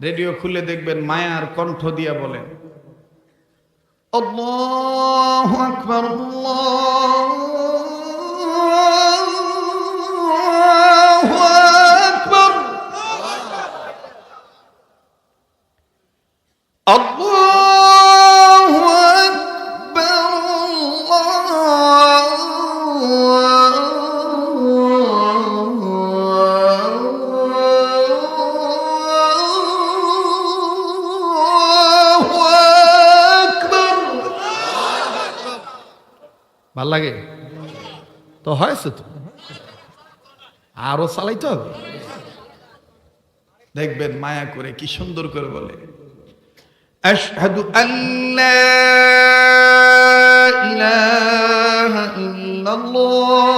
Radio খুলে দেখবেন মায়ার কণ্ঠ দিয়া বলেন। আল্লাহু আকবার আল্লাহু ভাল লাগে তো হয়েছে তো আরো চালাইতে হবে দেখবেন মায়া করে কি সুন্দর করে বলে আশহাদু আল্লা ইলাহা ইল্লাল্লাহ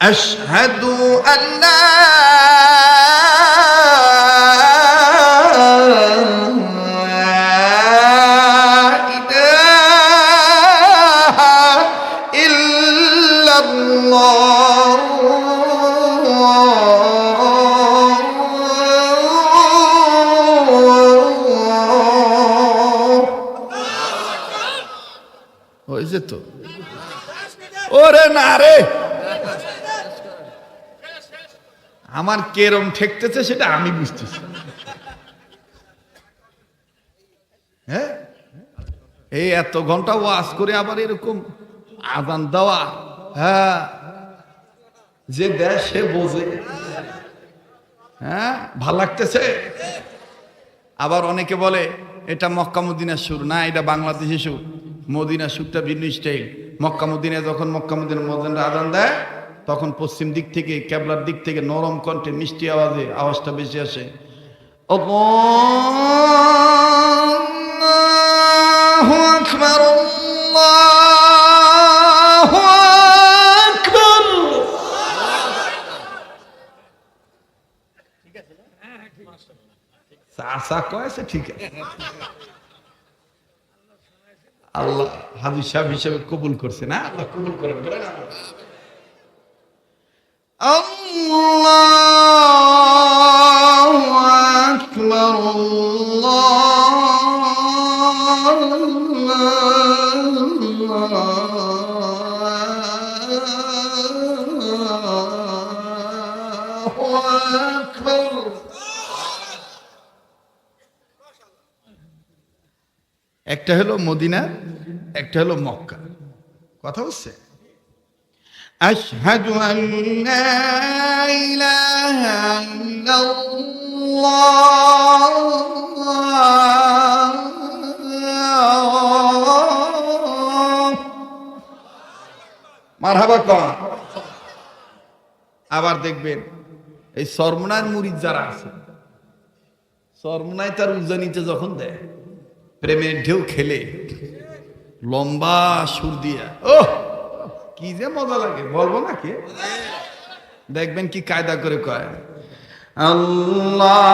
أشهد أن لا আমার কেরম ঠেকতেছে সেটা আমি বুঝতেছি। হ্যাঁ? এই এত ঘণ্টা ওয়াজ করে আবার এরকম আদান দেওয়া হ্যাঁ? যে দেয় সে বোঝে। হ্যাঁ? ভালো লাগতেছে? আবার অনেকে বলে, এটা মক্কা মদিনার সুর। না, এটা বাংলাদেশি সুর। মদিনার সুরটা ভিন্ন স্টাইল। মক্কা মদিনায় যখন মক্কা মদিনার মদিনার আদান দেয় তখন পশ্চিম দিক থেকে ক্যাবলার দিক থেকে নরম কণ্ঠে মিষ্টি আওয়াজে আওয়াজটা বেশি আসে। আকবার, আল্লাহু আকবার। কয়েছে ঠিক আছে। আল্লাহ সাহেব হিসেবে কবুল করছে না? আল্লাহ কবুল করেন একটা হলো মদিনা একটা হলো মক্কা। কথা হচ্ছে? أشهد أن لا إله إلا الله মারহাবা কন আবার দেখবেন এই সরমনার মুরিদ যারা আছে সরমনায় তার উজানিতে যখন দেয় প্রেমের ঢেউ খেলে লম্বা সুর দিয়া ও কি যে মজা লাগে বলব নাকি? দেখবেন কি কায়দা করে কয়। আল্লাহু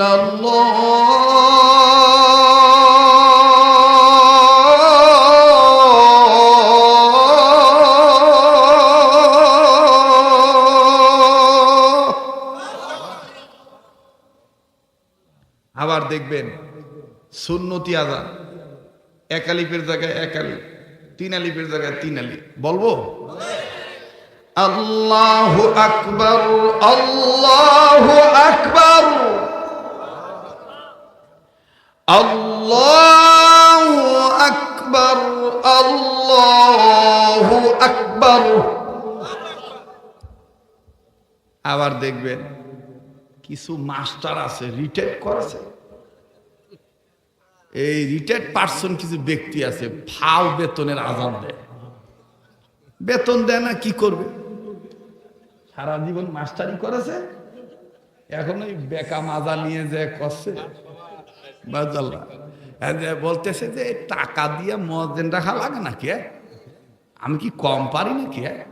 إلا আবার দেখবেন, সুন্নতি আদান এক আলিপের জায়গায় এক আলি, তিন আলিপের জায়গায় তিন আলি। বলব? আল্লাহু আকবর আল্লাহু আকবর। আল্লাহ আকবর আল্লাহ আকবর। আবার দেখবেন কিছু মাস্টার আছে, রিটায়ার করেছে। এই রিটায়ার্ড পার্সন কিছু ব্যক্তি আছে ফাও বেতনের আজান দেয়। বেতন দেয় না, কি করবে? সারা জীবন মাস্টারি করেছে? এখন ওই বেকা মাজা নিয়ে যে করছে। হ্যাঁ, বলতেছে যে টাকা দিয়ে মজেন রাখা লাগে নাকি হ্যাঁ? আমি কি কম পারি নাকি হ্যাঁ?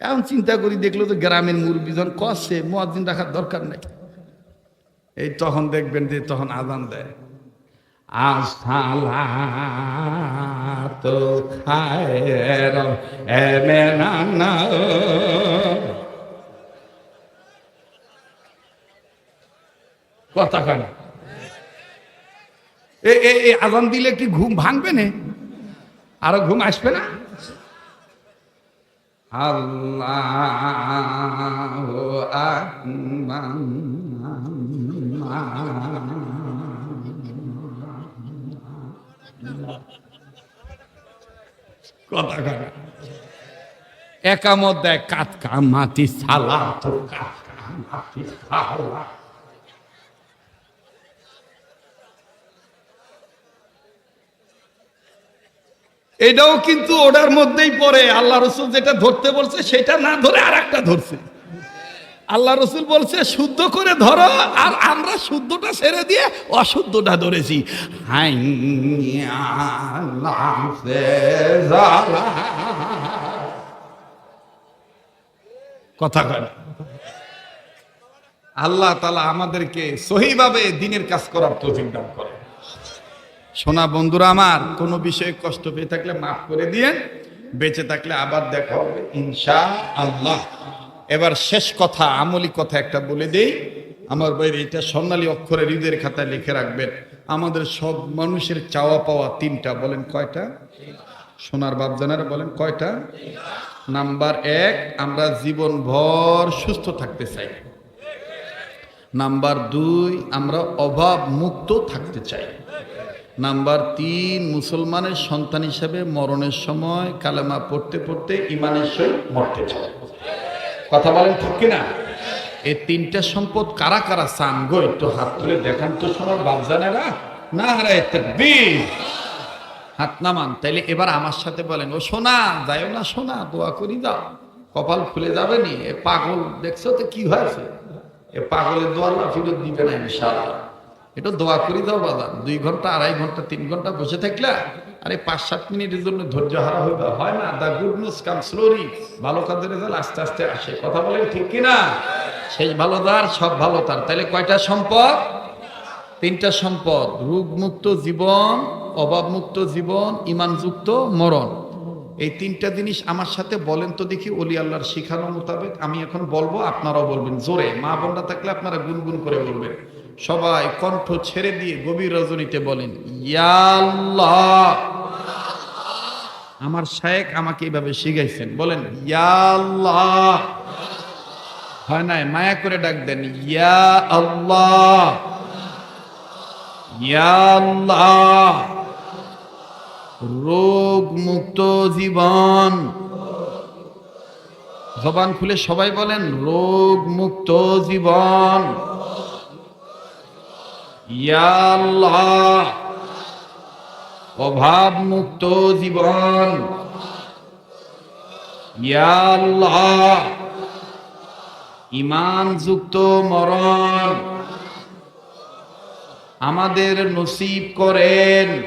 এখন চিন্তা করি দেখল তো গ্রামের মুরব্বী যখন কষে মদিন রাখার দরকার নেই। এই তখন দেখবেন যে তখন আজান দেয়। কথা কেন। এ আজান দিলে কি ঘুম ভাঙবে না? আরও ঘুম আসবে না? কথা একামত দেয় কাতকা মাটি সালা তো কাতকা মাটি সালা এটাও কিন্তু ওটার মধ্যেই পড়ে। আল্লাহ রসুল যেটা ধরতে বলছে, সেটা না ধরে আর একটা ধরছে। আল্লাহ রসুল বলছে, শুদ্ধ করে ধরো, আর আমরা শুদ্ধটা ছেড়ে দিয়ে অশুদ্ধটা ধরেছি। কথা কয় আল্লাহ তালা আমাদেরকে সহিভাবে দিনের কাজ করার তৌফিক দান করে সোনা বন্ধুরা আমার, কোনো বিষয়ে কষ্ট পেয়ে থাকলে মাফ করে দিয়ে বেঁচে থাকলে আবার দেখা হবে ইনশা আল্লাহ এবার শেষ কথা, আমলি কথা একটা বলে দেই। আমার বাইরে এটা স্বর্ণালী অক্ষরে হৃদয়ের খাতায় লিখে রাখবেন। আমাদের সব মানুষের চাওয়া পাওয়া তিনটা, বলেন কয়টা? সোনার বাপজানারা বলেন কয়টা? নাম্বার এক, আমরা জীবন ভর সুস্থ থাকতে চাই। নাম্বার দুই, আমরা অভাব মুক্ত থাকতে চাই। নাম্বার তিন, মুসলমানের সন্তান হিসেবে মরণের সময় কালেমা পড়তে পড়তে ইমানের সহিত মরতে চায়। কথা বলেন ঠিক কিনা? এই তিনটা সম্পদ কারা কারা চান গো? একটু হাত তুলে দেখান তো শোনার বাপজানেরা। না তাকবীর। হাত নামান। তাইলে এবার আমার সাথে বলেন, ও সোনা, যাইও না সোনা, দোয়া করি দাও কপাল খুলে যাবে নি? এ পাগল, দেখছ তো কি হয়েছে? এ পাগলের দোয়া না ফিরত দিবে না ইনশাআল্লাহ। এটা দোয়া করি দাও বাদান দুই ঘণ্টা, আড়াই ঘণ্টা, তিন ঘণ্টা বসে থাকলা, আরে পাঁচ, সাত মিনিটের জন্য ধৈর্য হারা হইবা। হয় না, দা গুড নিউজ কাম স্লোরি ভালো কাজের রেজাল্ট আস্তে আস্তে আসে। কথা বলেন ঠিক কিনা? শেষ ভালো তার, সব ভালো তার। তাহলে কয়টা সম্পদ? তিনটা সম্পদ। রোগমুক্ত জীবন, অভাবমুক্ত জীবন ইমানযুক্ত মরণ। এই তিনটা জিনিস আমার সাথে বলেন তো দেখি, অলি আল্লাহর শিখানো মোতাবেক আমি এখন বলব, আপনারাও বলবেন। জোরে। মা বোনরা থাকলে আপনারা গুনগুন করে বলবেন। সবাই কণ্ঠ ছেড়ে দিয়ে গভীর রজনীতে বলেন আমার শায়েক আমাকে এইভাবে শিখাইছেন, বলেন হয় নাই? মায়া করে ডাক দেন, ইয়া আল্লাহ। ইয়া আল্লাহ। রোগ মুক্ত জীবন। জবান খুলে সবাই বলেন রোগ মুক্ত জীবন। অভাব মুক্ত জীবন। ইমান যুক্ত মরণ। আমাদের নসিব করেন।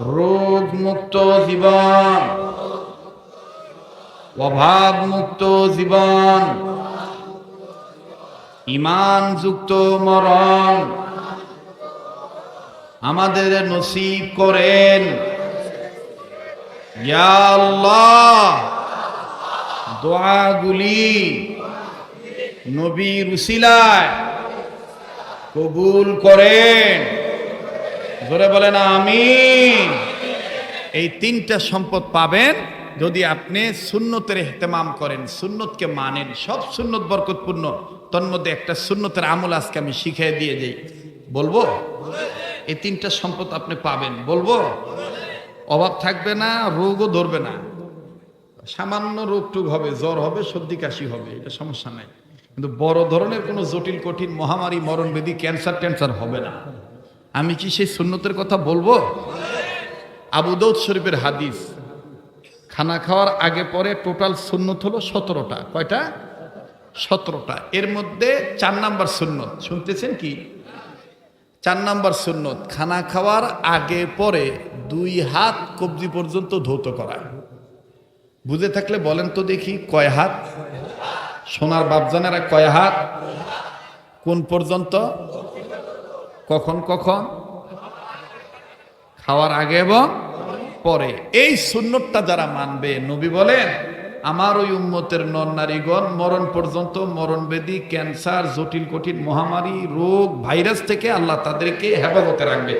রোগ মুক্ত জীবন। অভাব মুক্ত জীবন। ইমান যুক্ত মরণ আমাদের নসিব করেন। দোয়াগুলি নবীর উসিলায় কবুল করেন। জোরে বলেন আমি এই তিনটা সম্পদ পাবেন যদি আপনি সুন্নতের এহতেমাম করেন। সুন্নতকে মানেন। সব সুন্নত বরকতপূর্ণ। তন্মধ্যে একটা সুন্নতের আমল আজকে আমি শিখিয়ে দিয়ে যাই বলব? এই তিনটা সম্পদ আপনি পাবেন। বলব? অভাব থাকবে না, রোগও ধরবে না। সামান্য রোগ টুক হবে, জ্বর হবে, সর্দি কাশি হবে, এটা সমস্যা নাই। কিন্তু বড় ধরনের কোনো জটিল, কঠিন মহামারী মরণবেদী ক্যান্সার ট্যান্সার হবে না। আমি কি সেই সুন্নতের কথা বলব? আবু দৌদ শরীফের হাদিস, খানা খাওয়ার আগে পরে টোটাল সুন্নত হলো সতেরোটা। কয়টা? সতেরোটা। এর মধ্যে চার নাম্বার সুন্নত। শুনতেছেন কি? চার নাম্বার সুন্নত, খানা খাওয়ার আগে পরে দুই হাত কবজি পর্যন্ত ধৌত করা। বুঝে থাকলে বলেন তো দেখি, কয় হাত? সোনার বাপজানেরা কয় হাত? কোন পর্যন্ত? কখন কখন? খাওয়ার আগে এবং পরে। এই সুন্নতটা যারা মানবে, নবী বলেন আমার ওই উম্মতের নর নারীগণ মরণ পর্যন্ত মরণ ক্যান্সার, জটিল, কঠিন মহামারী, রোগ, ভাইরাস থেকে আল্লাহ তাদেরকে হেফাজতে রাখবে।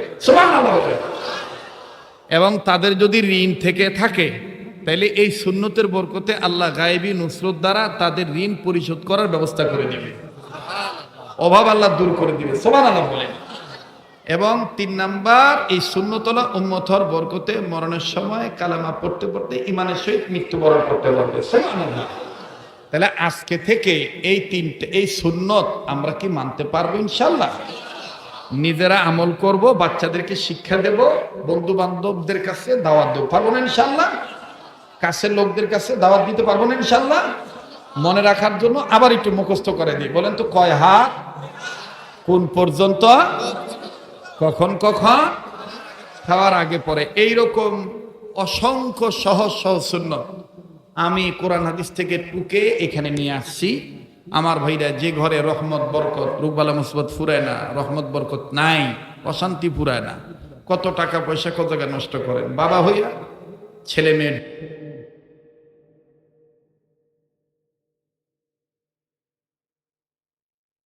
এবং তাদের যদি ঋণ থেকে থাকে, তাহলে এই সুন্নতের বরকতে আল্লাহ গায়েবী নুসরত দ্বারা তাদের ঋণ পরিশোধ করার ব্যবস্থা করে দিবে। অভাব আল্লাহ দূর করে দিবে। সোমান আল্লাহ বলেন। এবং তিন নাম্বার, এই শূন্যতলা উম্মথর বরকতে মরণের সময় কালামা পড়তে পড়তে ইমানের সহিত মৃত্যুবরণ করতে পারবে তাহলে আজকে থেকে এই তিনটে, এই সুন্নত আমরা কি মানতে পারব ইনশাল্লাহ নিজেরা আমল করব, বাচ্চাদেরকে শিক্ষা দেব বন্ধু বান্ধবদের কাছে দাওয়াত দেবো। পারব না ইনশাল্লাহ কাছের লোকদের কাছে দাওয়াত দিতে পারব না ইনশাল্লাহ মনে রাখার জন্য আবার একটু মুখস্থ করে দিই। বলেন তো, কয় হাত? কোন পর্যন্ত? কখন কখন? খাওয়ার আগে পরে। এইরকম অসংখ্য সহজ সহজ সুন্নত আমি কোরআন হাদিস থেকে টুকে এখানে নিয়ে আসছি। আমার ভাইরা যে ঘরে রহমত, বরকত, রুকবালা মুসবত ফুরায় না, রহমত, বরকত নাই, অশান্তি ফুরায় না, কত টাকা পয়সা কত জায়গায় নষ্ট করেন। বাবা হইয়া, ছেলে মেয়ে